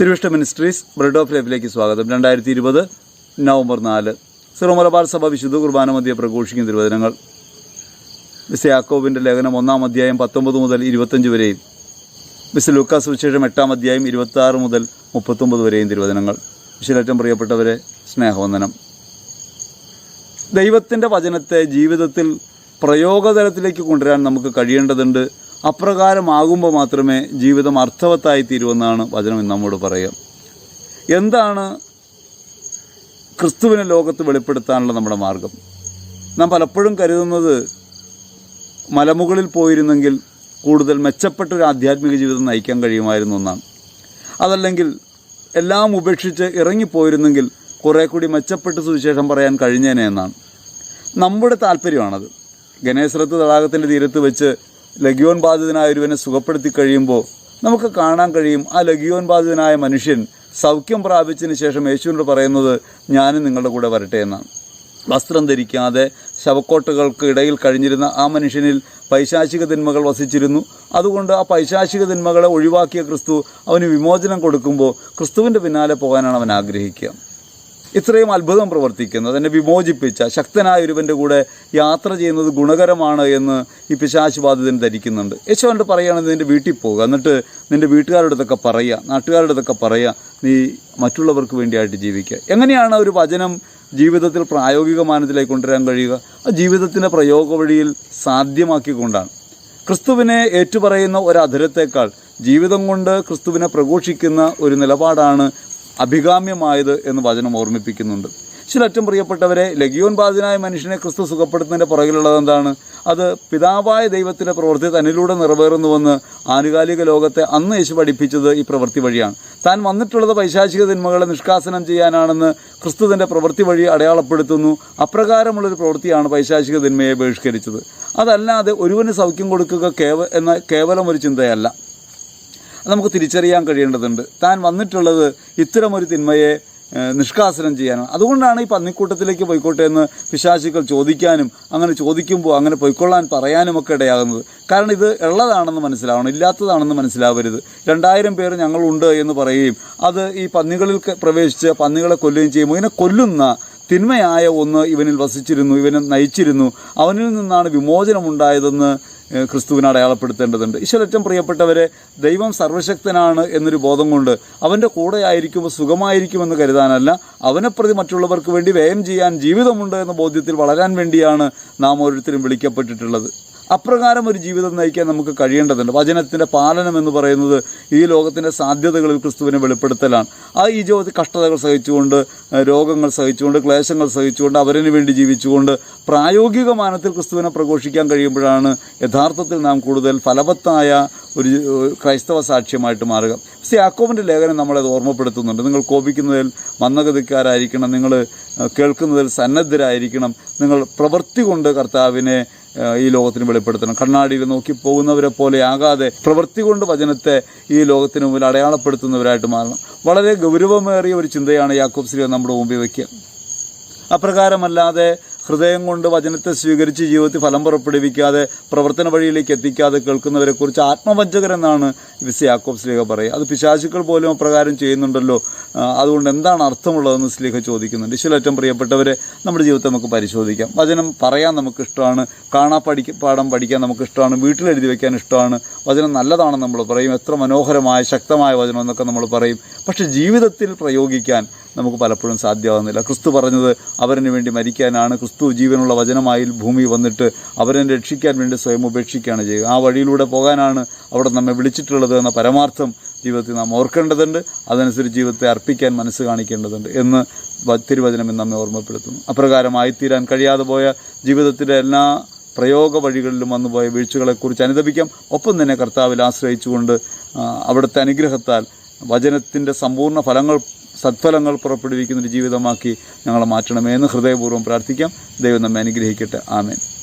തിരുവിഷ്ട ministries bread of ലൈഫിലേക്ക് സ്വാഗതം. രണ്ടായിരത്തി ഇരുപത് നവംബർ നാല്. സിറോ മലബാർ സഭ വിശുദ്ധ കുർബാന മധ്യ പ്രഘോഷിക്കുന്ന തിരുവചനങ്ങൾ. മിസ് യാക്കോബിന്റെ ലേഖനം ഒന്നാം അധ്യായം പത്തൊമ്പത് മുതൽ ഇരുപത്തഞ്ച് വരെയും മിസ് ലൂക്കാസ് വിശേഷം എട്ടാം അധ്യായം ഇരുപത്തി മുതൽ മുപ്പത്തൊമ്പത് വരെയും തിരുവചനങ്ങൾ. വിശുലേറ്റം പ്രിയപ്പെട്ടവരെ സ്നേഹവന്ദനം. ദൈവത്തിന്റെ വചനത്തെ ജീവിതത്തിൽ പ്രയോഗതലത്തിലേക്ക് കൊണ്ടുവരാൻ നമുക്ക് കഴിയേണ്ടതുണ്ട് അപ്രകാരമാകുമ്പോൾ മാത്രമേ ജീവിതം അർത്ഥവത്തായി തീരുമെന്നാണ് വചനം നമ്മോട് പറയുക. എന്താണ് ക്രിസ്തുവിനെ ലോകത്ത് വെളിപ്പെടുത്താനുള്ള നമ്മുടെ മാർഗം? നാം പലപ്പോഴും കരുതുന്നത് മലമുകളിൽ പോയിരുന്നെങ്കിൽ കൂടുതൽ മെച്ചപ്പെട്ട ഒരു ആധ്യാത്മിക ജീവിതം നയിക്കാൻ കഴിയുമായിരുന്നു ഒന്നാണ്. അതല്ലെങ്കിൽ എല്ലാം ഉപേക്ഷിച്ച് ഇറങ്ങിപ്പോയിരുന്നെങ്കിൽ കുറേ കൂടി മെച്ചപ്പെട്ട സുവിശേഷം പറയാൻ കഴിഞ്ഞേനെ എന്നാണ്. നമ്മുടെ താല്പര്യമാണത്. ഗണേശ്വരത്ത് തടാകത്തിന്റെ തീരത്ത് വെച്ച് ലഗ്യോൻ ബാധിതനായ ഒരുവനെ സുഖപ്പെടുത്തി കഴിയുമ്പോൾ നമുക്ക് കാണാൻ കഴിയും ആ ലഗ്യോൻ ബാധിതനായ മനുഷ്യൻ സൗഖ്യം പ്രാപിച്ചതിന് ശേഷം യേശുവിനോട് പറയുന്നത് ഞാനും നിങ്ങളുടെ കൂടെ വരട്ടെ എന്നാണ്. വസ്ത്രം ധരിക്കാതെ ശവക്കോട്ടകൾക്ക് ഇടയിൽ കഴിഞ്ഞിരുന്ന ആ മനുഷ്യനിൽ പൈശാചിക തിന്മകൾ വസിച്ചിരുന്നു. അതുകൊണ്ട് ആ പൈശാചിക തിന്മകളെ ഒഴിവാക്കിയ ക്രിസ്തു അവന് വിമോചനം കൊടുക്കുമ്പോൾ ക്രിസ്തുവിന്റെ പിന്നാലെ പോകാനാണ് അവൻ ആഗ്രഹിക്കുക. ഇത്രയും അത്ഭുതം പ്രവർത്തിക്കുന്നത് എന്നെ വിമോചിപ്പിച്ച ശക്തനായ ഒരുവന്റെ കൂടെ യാത്ര ചെയ്യുന്നത് ഗുണകരമാണ് എന്ന് ഈ പിശാശ് ബാധിതൻ ധരിക്കുന്നുണ്ട്. യേശുവിനോട് പറയുകയാണെങ്കിൽ നിന്റെ വീട്ടിൽ പോകുക എന്നിട്ട് നിന്റെ വീട്ടുകാരോടൊക്കെ പറയുക. നാട്ടുകാരോടൊക്കെ പറയുക. നീ മറ്റുള്ളവർക്ക് വേണ്ടിയായിട്ട് ജീവിക്കുക. എങ്ങനെയാണ് ഒരു വചനം ജീവിതത്തിൽ പ്രായോഗിക മാനത്തിലേക്ക് കൊണ്ടുവരാൻ കഴിയുക? ആ ജീവിതത്തിന്റെ പ്രയോഗ വഴിയിൽ സാധ്യമാക്കിക്കൊണ്ടാണ്. ക്രിസ്തുവിനെ ഏറ്റുപറയുന്ന ഒരു അധരത്തേക്കാൾ ജീവിതം കൊണ്ട് ക്രിസ്തുവിനെ പ്രഘോഷിക്കുന്ന ഒരു നിലപാടാണ് അഭികാമ്യമായത് എന്ന് വചനം ഓർമ്മിപ്പിക്കുന്നുണ്ട്. ചിലറ്റം പ്രിയപ്പെട്ടവരെ ലഗിയോൻ ബാധിനായ മനുഷ്യനെ ക്രിസ്തു സുഖപ്പെടുത്തുന്നതിന്റെ പുറകിലുള്ളത് എന്താണ്? അത് പിതാവായ ദൈവത്തിന്റെ പ്രവൃത്തി തന്നിലൂടെ നിറവേറുന്നുവെന്ന് ആനുകാലിക ലോകത്തെ അന്ന് യേശു പഠിപ്പിച്ചത് ഈ പ്രവൃത്തി വഴിയാണ്. താൻ വന്നിട്ടുള്ളത് പൈശാചിക തിന്മകളെ നിഷ്കാസനം ചെയ്യാനാണെന്ന് ക്രിസ്തു തന്റെ പ്രവൃത്തി വഴി അടയാളപ്പെടുത്തുന്നു. അപ്രകാരമുള്ളൊരു പ്രവൃത്തിയാണ് പൈശാചിക തിന്മയെ ബഹിഷ്കരിച്ചത്. അതല്ലാതെ ഒരുവന് സൗഖ്യം കൊടുക്കുക കേവ എന്ന കേവലം ഒരു ചിന്തയല്ല. അത് നമുക്ക് തിരിച്ചറിയാൻ കഴിയേണ്ടതുണ്ട്. താൻ വന്നിട്ടുള്ളത് ഇത്തരമൊരു തിന്മയെ നിഷ്കാസനം ചെയ്യാനാണ്. അതുകൊണ്ടാണ് ഈ പന്നിക്കൂട്ടത്തിലേക്ക് പോയിക്കോട്ടെ എന്ന് പിശാചികൾ ചോദിക്കാനും അങ്ങനെ ചോദിക്കുമ്പോൾ അങ്ങനെ പോയിക്കൊള്ളാൻ പറയാനും ഒക്കെ ഇടയാകുന്നത്. കാരണം ഇത് ഉള്ളതാണെന്ന് മനസ്സിലാവണം ഇല്ലാത്തതാണെന്ന് മനസ്സിലാവരുത്. രണ്ടായിരം പേർ ഞങ്ങളുണ്ട് എന്ന് പറയുകയും അത് ഈ പന്നികളിൽ പ്രവേശിച്ച് പന്നികളെ കൊല്ലുകയും ചെയ്യുമ്പോൾ ഇതിനെ കൊല്ലുന്ന തിന്മയായ ഒന്ന് ഇവനിൽ വസിച്ചിരുന്നു ഇവനെ നയിച്ചിരുന്നു. അവനിൽ നിന്നാണ് വിമോചനമുണ്ടായതെന്ന് ക്രിസ്തുവിനെ അടയാളപ്പെടുത്തേണ്ടതുണ്ട്. ഈശ്വരറ്റം പ്രിയപ്പെട്ടവരെ ദൈവം സർവശക്തനാണ് എന്നൊരു ബോധം കൊണ്ട് അവന്റെ കൂടെ ആയിരിക്കുമ്പോൾ സുഖമായിരിക്കുമെന്ന് കരുതാനല്ല. അവനെ പ്രതി മറ്റുള്ളവർക്ക് വേണ്ടി വ്യയം ചെയ്യാൻ ജീവിതമുണ്ട് എന്ന ബോധ്യത്തിൽ വളരാൻ വേണ്ടിയാണ് നാം ഓരോരുത്തരും വിളിക്കപ്പെട്ടിട്ടുള്ളത്. അപ്രകാരം ഒരു ജീവിതം നയിക്കാൻ നമുക്ക് കഴിയേണ്ടതുണ്ട്. വചനത്തിന്റെ പാലനം എന്ന് പറയുന്നത് ഈ ലോകത്തിന്റെ സാധ്യതകളിൽ ക്രിസ്തുവിനെ വെളിപ്പെടുത്തലാണ്. ആ ഈ ജീവിതത്തിൽ കഷ്ടതകൾ സഹിച്ചുകൊണ്ട് രോഗങ്ങൾ സഹിച്ചുകൊണ്ട് ക്ലേശങ്ങൾ സഹിച്ചുകൊണ്ട് അവരിന് വേണ്ടി ജീവിച്ചുകൊണ്ട് പ്രായോഗിക മാനത്തിൽ ക്രിസ്തുവിനെ പ്രഘോഷിക്കാൻ കഴിയുമ്പോഴാണ് യഥാർത്ഥത്തിൽ നാം കൂടുതൽ ഫലവത്തായ ഒരു ക്രൈസ്തവ സാക്ഷ്യമായിട്ട് മാറുക. പക്ഷേ ലേഖനം നമ്മളത് ഓർമ്മപ്പെടുത്തുന്നുണ്ട്. നിങ്ങൾ കോപിക്കുന്നതിൽ മന്ദഗതിക്കാരായിരിക്കണം. നിങ്ങൾ കേൾക്കുന്നതിൽ സന്നദ്ധരായിരിക്കണം. നിങ്ങൾ പ്രവൃത്തി കൊണ്ട് കർത്താവിനെ ഈ ലോകത്തിന് വെളിപ്പെടുത്തണം. കണ്ണാടിയിൽ നോക്കി പോകുന്നവരെ പോലെ ആകാതെ പ്രവൃത്തി കൊണ്ട് വചനത്തെ ഈ ലോകത്തിന് മുമ്പിൽ അടയാളപ്പെടുത്തുന്നവരായിട്ട് മാറണം. വളരെ ഗൗരവമേറിയ ഒരു ചിന്തയാണ് യാക്കോബ് ശ്രീ നമ്മുടെ മുമ്പിൽ വയ്ക്കുക അപ്രകാരമല്ലാതെ ഹൃദയം കൊണ്ട് വചനത്തെ സ്വീകരിച്ച് ജീവിതത്തിൽ ഫലം പുറപ്പെടുവിക്കാതെ പ്രവർത്തന വഴിയിലേക്ക് എത്തിക്കാതെ കേൾക്കുന്നവരെക്കുറിച്ച് ആത്മവഞ്ചകരെന്നാണ് വിസി യാക്കോബ് സ്ലീഹ പറയുക. അത് പിശാചുക്കൾ പോലും അപ്രകാരം ചെയ്യുന്നുണ്ടല്ലോ. അതുകൊണ്ട് എന്താണ് അർത്ഥമുള്ളതെന്ന് സ്ലീഹ ചോദിക്കുന്നുണ്ട്. ഏറ്റവും പ്രിയപ്പെട്ടവരെ നമ്മുടെ ജീവിതത്തെ നമുക്ക് പരിശോധിക്കാം. വചനം പറയാൻ നമുക്ക് ഇഷ്ടമാണ്. കാണാ പഠിക്ക പാഠം പഠിക്കാൻ നമുക്ക് ഇഷ്ടമാണ്. വീട്ടിലെഴുതി വയ്ക്കാൻ ഇഷ്ടമാണ്. വചനം നല്ലതാണെന്ന് നമ്മൾ പറയും. എത്ര മനോഹരമായ ശക്തമായ വചനം എന്നൊക്കെ നമ്മൾ പറയും. പക്ഷേ ജീവിതത്തിൽ പ്രയോഗിക്കാൻ നമുക്ക് പലപ്പോഴും സാധ്യമാകുന്നില്ല ക്രിസ്തു പറഞ്ഞത് അവരന് വേണ്ടി മരിക്കാനാണ്. ക്രിസ്തു ജീവനുള്ള വചനമായി ഭൂമി വന്നിട്ട് അവരെ രക്ഷിക്കാൻ വേണ്ടി സ്വയം ഉപേക്ഷിക്കുകയാണ് ചെയ്യുക. ആ വഴിയിലൂടെ പോകാനാണ് അവിടെ നമ്മെ വിളിച്ചിട്ടുള്ളത് എന്ന പരമാർത്ഥം ജീവിതത്തിൽ നാം ഓർക്കേണ്ടതുണ്ട്. അതനുസരിച്ച് ജീവിതത്തെ അർപ്പിക്കാൻ മനസ്സ് കാണിക്കേണ്ടതുണ്ട് എന്ന് തിരുവചനം ഇന്ന് നമ്മെ ഓർമ്മപ്പെടുത്തുന്നു. അപ്രകാരമായിത്തീരാൻ കഴിയാതെ പോയ ജീവിതത്തിലെ എല്ലാ പ്രയോഗ വഴികളിലും വന്നുപോയ വീഴ്ചകളെക്കുറിച്ച് അനുദപിക്കാം. ഒപ്പം തന്നെ കർത്താവിൽ ആശ്രയിച്ചുകൊണ്ട് അവിടുത്തെ അനുഗ്രഹത്താൽ വചനത്തിന്റെ സമ്പൂർണ ഫലങ്ങൾ സത്ഫലങ്ങൾ പുറപ്പെടുവിക്കുന്ന ഒരു ജീവിതമാക്കി ഞങ്ങളെ മാറ്റണമേ എന്ന് ഹൃദയപൂർവം പ്രാർത്ഥിക്കാം. ദൈവം നമ്മെ അനുഗ്രഹിക്കട്ടെ. ആമേൻ.